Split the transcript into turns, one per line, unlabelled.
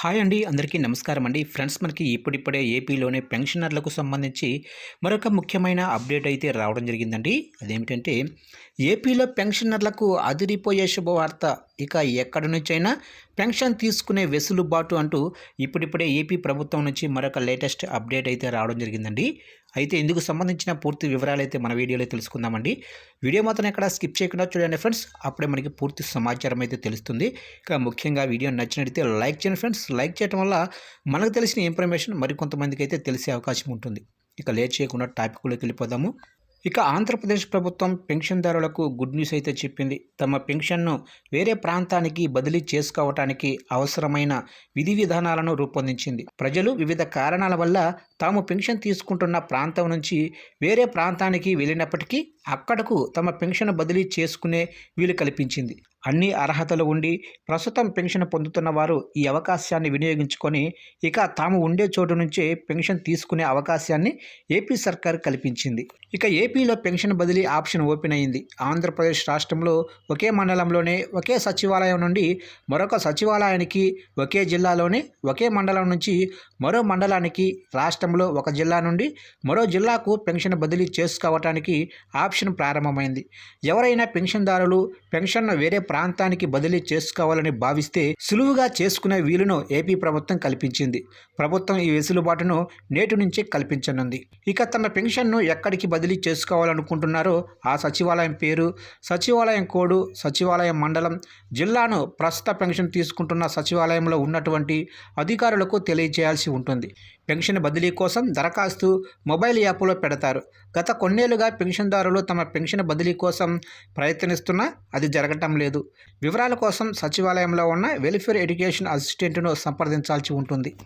Hi అండి అందరికీ నమస్కారం అండి. ఫ్రెండ్స్ మనకి ఇప్పుడిప్పుడే ఏపీలోనే పెన్షనర్లకు సంబంధించి మరొక ముఖ్యమైన అప్డేట్ అయితే రావడం జరిగిందండి. అదేమిటంటే ఏపీలో పెన్షనర్లకు అదిరిపోయే శుభవార్త ఇక ఎక్కడి నుంచైనా పెన్షన్ తీసుకునే వెసులుబాటు అంటూ ఇప్పుడిప్పుడే ఏపీ ప్రభుత్వం నుంచి మరొక లేటెస్ట్ అప్డేట్ అయితే రావడం జరిగిందండి. అయితే ఇందుకు సంబంధించిన పూర్తి వివరాలు అయితే మన వీడియోలో తెలుసుకుందామండి. వీడియో మాత్రం ఎక్కడ స్కిప్ చేయకుండా చూడండి ఫ్రెండ్స్. అప్పుడే మనకి పూర్తి సమాచారం అయితే తెలుస్తుంది. ఇక ముఖ్యంగా వీడియో నచ్చినట్లయితే లైక్ చేయండి ఫ్రెండ్స్. లైక్ చేయడం వల్ల మనకు తెలిసిన ఇన్ఫర్మేషన్ మరికొంతమందికి అయితే తెలిసే అవకాశం ఉంటుంది. ఇక లేట్ చేయకుండా టాపిక్లోకి వెళ్ళిపోదాము. ఇక ఆంధ్రప్రదేశ్ ప్రభుత్వం పెన్షన్దారులకు గుడ్ న్యూస్ అయితే చెప్పింది. తమ పెన్షన్ను వేరే ప్రాంతానికి బదిలీ చేసుకోవటానికి అవసరమైన విధి విధానాలను రూపొందించింది. ప్రజలు వివిధ కారణాల వల్ల తాము పెన్షన్ తీసుకుంటున్న ప్రాంతం నుంచి వేరే ప్రాంతానికి వెళ్ళినప్పటికీ అక్కడకు తమ పెన్షన్ బదిలీ చేసుకునే వీలు కల్పించింది. అన్ని అర్హతలు ఉండి ప్రస్తుతం పెన్షన్ పొందుతున్న వారు ఈ అవకాశాన్ని వినియోగించుకొని ఇక తాము ఉండే చోటు నుంచే పెన్షన్ తీసుకునే అవకాశాన్ని ఏపీ సర్కార్ కల్పించింది. ఇక ఏపీలో పెన్షన్ బదిలీ ఆప్షన్ ఓపెన్ అయింది. ఆంధ్రప్రదేశ్ రాష్ట్రంలో ఒకే మండలంలోనే ఒకే సచివాలయం నుండి మరొక సచివాలయానికి ఒకే జిల్లాలోనే ఒకే మండలం నుంచి మరో మండలానికి రాష్ట్రంలో ఒక జిల్లా నుండి మరో జిల్లాకు పెన్షన్ బదిలీ చేసుకోవటానికి ఆప్షన్ ప్రారంభమైంది. ఎవరైనా పెన్షన్దారులు పెన్షన్ను వేరే ప్రాంతానికి బదిలీ చేసుకోవాలని భావిస్తే సులువుగా చేసుకునే వీలును ఏపీ ప్రభుత్వం కల్పించింది. ప్రభుత్వం ఈ వెసులుబాటును నేటి నుంచే కల్పించనుంది. ఇక తమ పెన్షన్ను ఎక్కడికి బదిలీ చేసుకోవాలనుకుంటున్నారో ఆ సచివాలయం పేరు సచివాలయం కోడు సచివాలయం మండలం జిల్లాను ప్రస్తుత పెన్షన్ తీసుకుంటున్న సచివాలయంలో ఉన్నటువంటి అధికారులకు తెలియజేయాల్సి ఉంటుంది. పెన్షన్ బదిలీ కోసం దరఖాస్తు మొబైల్ యాప్లో పెడతారు. గత కొన్నేళ్ళుగా పెన్షన్దారులు తమ పెన్షన్ బదిలీ కోసం ప్రయత్నిస్తున్నా అది జరగటం లేదు. వివరాల కోసం సచివాలయంలో ఉన్న వెల్ఫేర్ ఎడ్యుకేషన్ అసిస్టెంట్ను సంప్రదించాల్సి ఉంటుంది.